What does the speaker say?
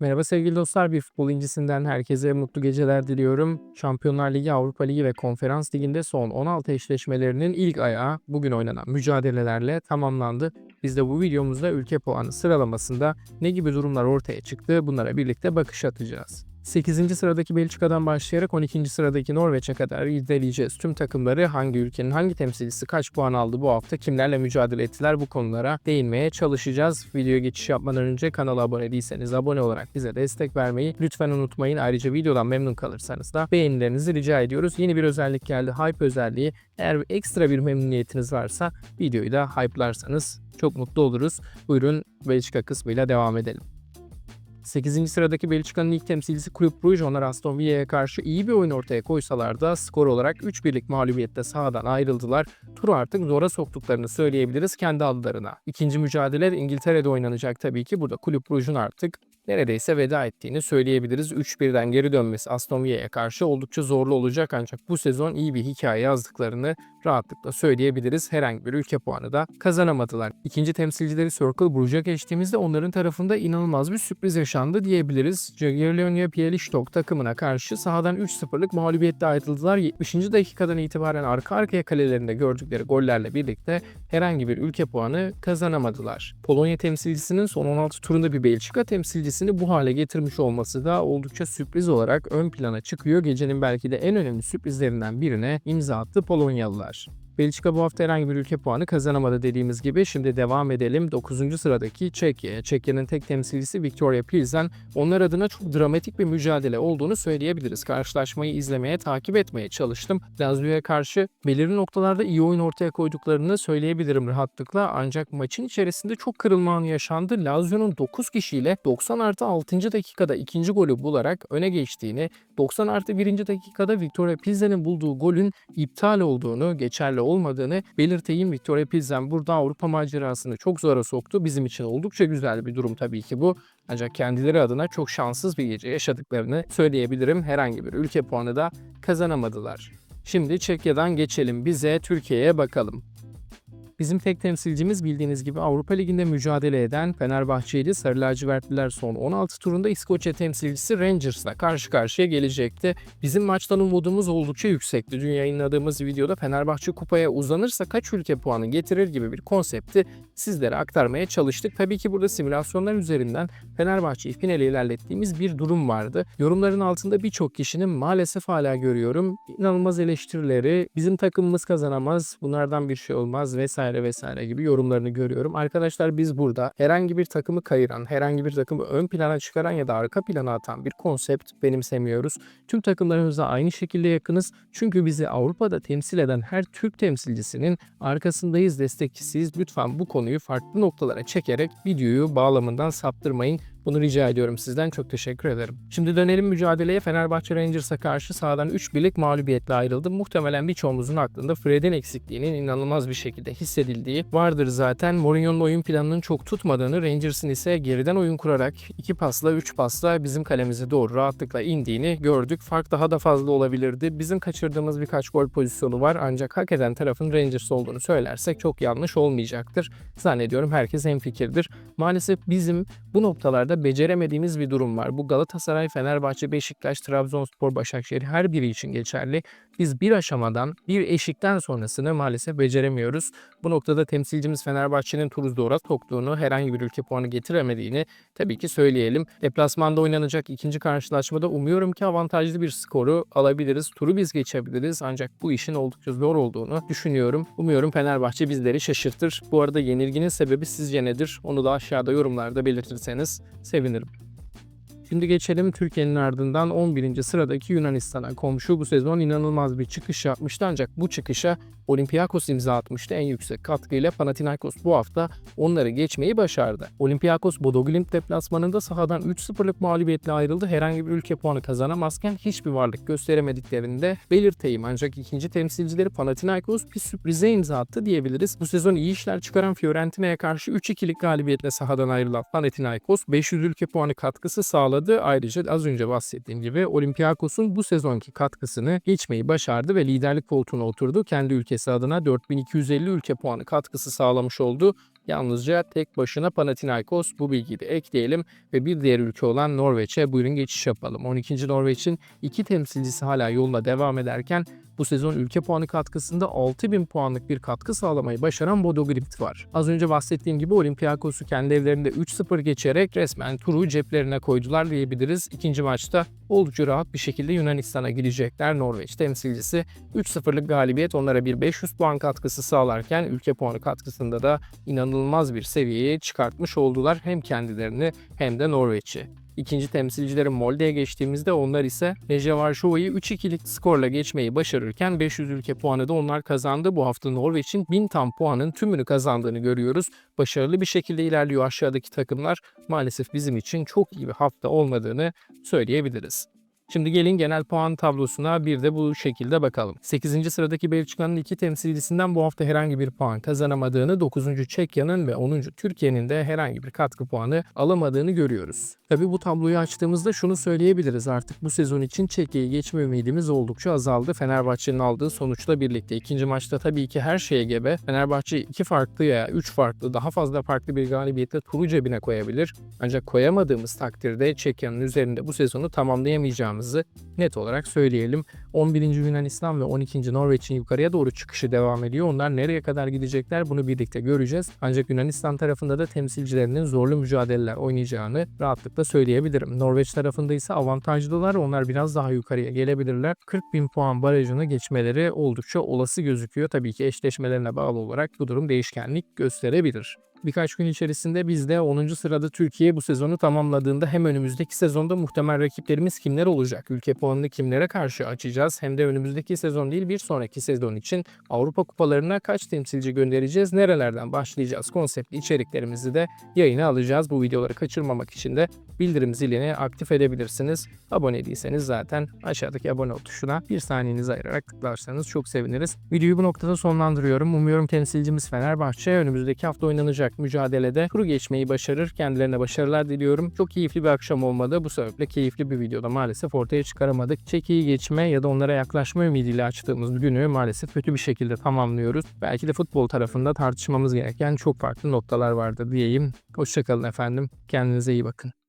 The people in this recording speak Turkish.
Merhaba sevgili dostlar, bir futbol incisinden herkese mutlu geceler diliyorum. Şampiyonlar Ligi, Avrupa Ligi ve Konferans Ligi'nde son 16 eşleşmelerinin ilk ayağı bugün oynanan mücadelelerle tamamlandı. Biz de bu videomuzda ülke puanı sıralamasında ne gibi durumlar ortaya çıktı bunlara birlikte bakış atacağız. 8. sıradaki Belçika'dan başlayarak 12. sıradaki Norveç'e kadar irdeleyeceğiz. Tüm takımları hangi ülkenin hangi temsilcisi kaç puan aldı bu hafta kimlerle mücadele ettiler bu konulara değinmeye çalışacağız. Videoya geçiş yapmadan önce kanala abone değilseniz abone olarak bize destek vermeyi lütfen unutmayın. Ayrıca videodan memnun kalırsanız da beğenilerinizi rica ediyoruz. Yeni bir özellik geldi Hype özelliği. Eğer ekstra bir memnuniyetiniz varsa videoyu da hype'larsanız çok mutlu oluruz. Buyurun Belçika kısmıyla devam edelim. 8. sıradaki Belçika'nın ilk temsilcisi Kulüp Brugge onlar Aston Villa'ya karşı iyi bir oyun ortaya koysalar da skor olarak 3-1'lik mağlubiyette sahadan ayrıldılar. Turu artık zora soktuklarını söyleyebiliriz kendi adlarına. İkinci mücadele İngiltere'de oynanacak tabii ki. Burada Kulüp Brugge'un artık neredeyse veda ettiğini söyleyebiliriz. 3-1'den geri dönmesi Aston Villa'ya karşı oldukça zorlu olacak ancak bu sezon iyi bir hikaye yazdıklarını rahatlıkla söyleyebiliriz. Herhangi bir ülke puanı da kazanamadılar. İkinci temsilcileri Circle Bruges'e geçtiğimizde onların tarafında inanılmaz bir sürpriz yaşandı diyebiliriz. Jagiellonia Bialystok takımına karşı sahadan 3-0'lık mağlubiyetle ayrıldılar. 70. dakikadan itibaren arka arkaya kalelerinde gördükleri gollerle birlikte herhangi bir ülke puanı kazanamadılar. Polonya temsilcisinin son 16 turunda bir Belçika temsilcisini bu hale getirmiş olması da oldukça sürpriz olarak ön plana çıkıyor. Gecenin belki de en önemli sürprizlerinden birine imza attı Polonyalılar. Belçika bu hafta herhangi bir ülke puanı kazanamadı dediğimiz gibi. Şimdi devam edelim. 9. sıradaki Çekya. Çekya'nın tek temsilcisi Victoria Pilsen. Onlar adına çok dramatik bir mücadele olduğunu söyleyebiliriz. Karşılaşmayı izlemeye, takip etmeye çalıştım. Lazio'ya karşı belirli noktalarda iyi oyun ortaya koyduklarını söyleyebilirim rahatlıkla. Ancak maçın içerisinde çok kırılma anı yaşandı. Lazio'nun 9 kişiyle 90 artı 6. dakikada ikinci golü bularak öne geçtiğini, 90 artı 1. dakikada Victoria Pilsen'in bulduğu golün iptal olduğunu, geçerli olmadığını belirteyim. Victoria Pilsen burada Avrupa macerasını çok zora soktu. Bizim için oldukça güzel bir durum tabii ki bu. Ancak kendileri adına çok şanssız bir gece yaşadıklarını söyleyebilirim. Herhangi bir ülke puanı da kazanamadılar. Şimdi Çekya'dan geçelim bize Türkiye'ye bakalım. Bizim tek temsilcimiz bildiğiniz gibi Avrupa Ligi'nde mücadele eden Fenerbahçeli Sarı Lacivertliler son 16 turunda İskoçya temsilcisi Rangers'la karşı karşıya gelecekti. Bizim maçtan umudumuz oldukça yüksekti. Dün yayınladığımız videoda Fenerbahçe kupaya uzanırsa kaç ülke puanı getirir gibi bir konsepti sizlere aktarmaya çalıştık. Tabii ki burada simülasyonlar üzerinden Fenerbahçe'yi finale ilerlettiğimiz bir durum vardı. Yorumların altında birçok kişinin maalesef hala görüyorum inanılmaz eleştirileri, bizim takımımız kazanamaz, bunlardan bir şey olmaz vesaire vesaire gibi yorumlarını görüyorum. Arkadaşlar biz burada herhangi bir takımı kayıran, herhangi bir takımı ön plana çıkaran ya da arka plana atan bir konsept benimsemiyoruz. Tüm takımlarımıza aynı şekilde yakınız. Çünkü bizi Avrupa'da temsil eden her Türk temsilcisinin arkasındayız, destekçisiyiz. Lütfen bu konuyu farklı noktalara çekerek videoyu bağlamından saptırmayın. Bunu rica ediyorum sizden. Çok teşekkür ederim. Şimdi dönelim mücadeleye. Fenerbahçe Rangers'a karşı sahadan 3 birlik mağlubiyetle ayrıldı. Muhtemelen birçoğumuzun aklında Fred'in eksikliğinin inanılmaz bir şekilde hissedildiği vardır zaten. Mourinho'nun oyun planının çok tutmadığını, Rangers'ın ise geriden oyun kurarak 2 pasla 3 pasla bizim kalemize doğru rahatlıkla indiğini gördük. Fark daha da fazla olabilirdi. Bizim kaçırdığımız birkaç gol pozisyonu var ancak hak eden tarafın Rangers olduğunu söylersek çok yanlış olmayacaktır. Zannediyorum herkes hemfikirdir. Maalesef bizim bu noktalarda beceremediğimiz bir durum var. Bu Galatasaray, Fenerbahçe, Beşiktaş, Trabzonspor, Başakşehir her biri için geçerli. Biz bir aşamadan, bir eşikten sonrasını maalesef beceremiyoruz. Bu noktada temsilcimiz Fenerbahçe'nin turu zora soktuğunu, herhangi bir ülke puanı getiremediğini tabii ki söyleyelim. Deplasmanda oynanacak ikinci karşılaşmada umuyorum ki avantajlı bir skoru alabiliriz. Turu biz geçebiliriz ancak bu işin oldukça zor olduğunu düşünüyorum. Umuyorum Fenerbahçe bizleri şaşırtır. Bu arada yenilginin sebebi sizce nedir? Onu da aşağıda yorumlarda belirtirseniz sevinirim. Şimdi geçelim Türkiye'nin ardından 11. sıradaki Yunanistan'a. Komşu bu sezon inanılmaz bir çıkış yapmıştı ancak bu çıkışa Olympiakos imza atmıştı. En yüksek katkıyla Panathinaikos bu hafta onları geçmeyi başardı. Olympiakos Bodo Glimt deplasmanında sahadan 3-0'lık mağlubiyetle ayrıldı. Herhangi bir ülke puanı kazanamazken hiçbir varlık gösteremediklerini de belirteyim. Ancak ikinci temsilcileri Panathinaikos bir sürprize imza attı diyebiliriz. Bu sezon iyi işler çıkaran Fiorentina'ya karşı 3-2'lik galibiyetle sahadan ayrılan Panathinaikos 500 ülke puanı katkısı sağladı. Ayrıca az önce bahsettiğim gibi Olympiakos'un bu sezonki katkısını geçmeyi başardı ve liderlik koltuğuna oturdu. Kendi ülkesi adına 4250 ülke puanı katkısı sağlamış oldu. Yalnızca tek başına Panathinaikos bu bilgiyi de ekleyelim ve bir diğer ülke olan Norveç'e buyurun geçiş yapalım. 12. Norveç'in iki temsilcisi hala yoluna devam ederken bu sezon ülke puanı katkısında 6000 puanlık bir katkı sağlamayı başaran Bodo Glimt var. Az önce bahsettiğim gibi Olympiakos'u kendi evlerinde 3-0 geçerek resmen turu ceplerine koydular diyebiliriz. İkinci maçta oldukça rahat bir şekilde Yunanistan'a gidecekler. Norveç temsilcisi 3-0'lık galibiyet onlara bir 500 puan katkısı sağlarken ülke puanı katkısında da inanılmaz bir seviyeye çıkartmış oldular hem kendilerini hem de Norveç'i. İkinci temsilcileri Molde'ye geçtiğimizde onlar ise Legia Varşova'yı 3-2'lik skorla geçmeyi başarırken 500 ülke puanı da onlar kazandı. Bu hafta Norveç'in 1000 tam puanın tümünü kazandığını görüyoruz. Başarılı bir şekilde ilerliyor aşağıdaki takımlar. Maalesef bizim için çok iyi bir hafta olmadığını söyleyebiliriz. Şimdi gelin genel puan tablosuna bir de bu şekilde bakalım. 8. sıradaki Belçika'nın iki temsilcisinden bu hafta herhangi bir puan kazanamadığını, 9. Çekya'nın ve 10. Türkiye'nin de herhangi bir katkı puanı alamadığını görüyoruz. Tabi bu tabloyu açtığımızda şunu söyleyebiliriz artık bu sezon için Çekya'yı geçme ümidimiz oldukça azaldı. Fenerbahçe'nin aldığı sonuçla birlikte. ikinci maçta tabii ki her şeye gebe. Fenerbahçe iki farklı ya üç farklı daha fazla farklı bir galibiyetle turu cebine koyabilir. Ancak koyamadığımız takdirde Çekya'nın üzerinde bu sezonu tamamlayamayacağımızı net olarak söyleyelim. 11. Yunanistan ve 12. Norveç'in yukarıya doğru çıkışı devam ediyor. Onlar nereye kadar gidecekler bunu birlikte göreceğiz. Ancak Yunanistan tarafında da temsilcilerinin zorlu mücadeleler oynayacağını rahatlıkla söyleyebilirim. Norveç tarafında ise avantajlılar. Onlar biraz daha yukarıya gelebilirler. 40 bin puan barajını geçmeleri oldukça olası gözüküyor. Tabii ki eşleşmelerine bağlı olarak bu durum değişkenlik gösterebilir. Birkaç gün içerisinde biz de 10. sırada Türkiye bu sezonu tamamladığında hem önümüzdeki sezonda muhtemel rakiplerimiz kimler olacak? Ülke puanını kimlere karşı açacağız? Hem de önümüzdeki sezon değil bir sonraki sezon için Avrupa kupalarına kaç temsilci göndereceğiz? Nerelerden başlayacağız? Konseptli içeriklerimizi de yayına alacağız. Bu videoları kaçırmamak için de bildirim zilini aktif edebilirsiniz. Abone değilseniz zaten aşağıdaki abone ol tuşuna bir saniyenizi ayırarak tıklarsanız çok seviniriz. Videoyu bu noktada sonlandırıyorum. Umuyorum temsilcimiz Fenerbahçe önümüzdeki hafta oynanacak mücadelede turu geçmeyi başarır. Kendilerine başarılar diliyorum. Çok keyifli bir akşam olmadı. Bu sebeple keyifli bir videoda maalesef ortaya çıkaramadık. Çekiyi geçme ya da onlara yaklaşma ümidiyle açtığımız günü maalesef kötü bir şekilde tamamlıyoruz. Belki de futbol tarafında tartışmamız gereken çok farklı noktalar vardır diyeyim. Hoşçakalın efendim. Kendinize iyi bakın.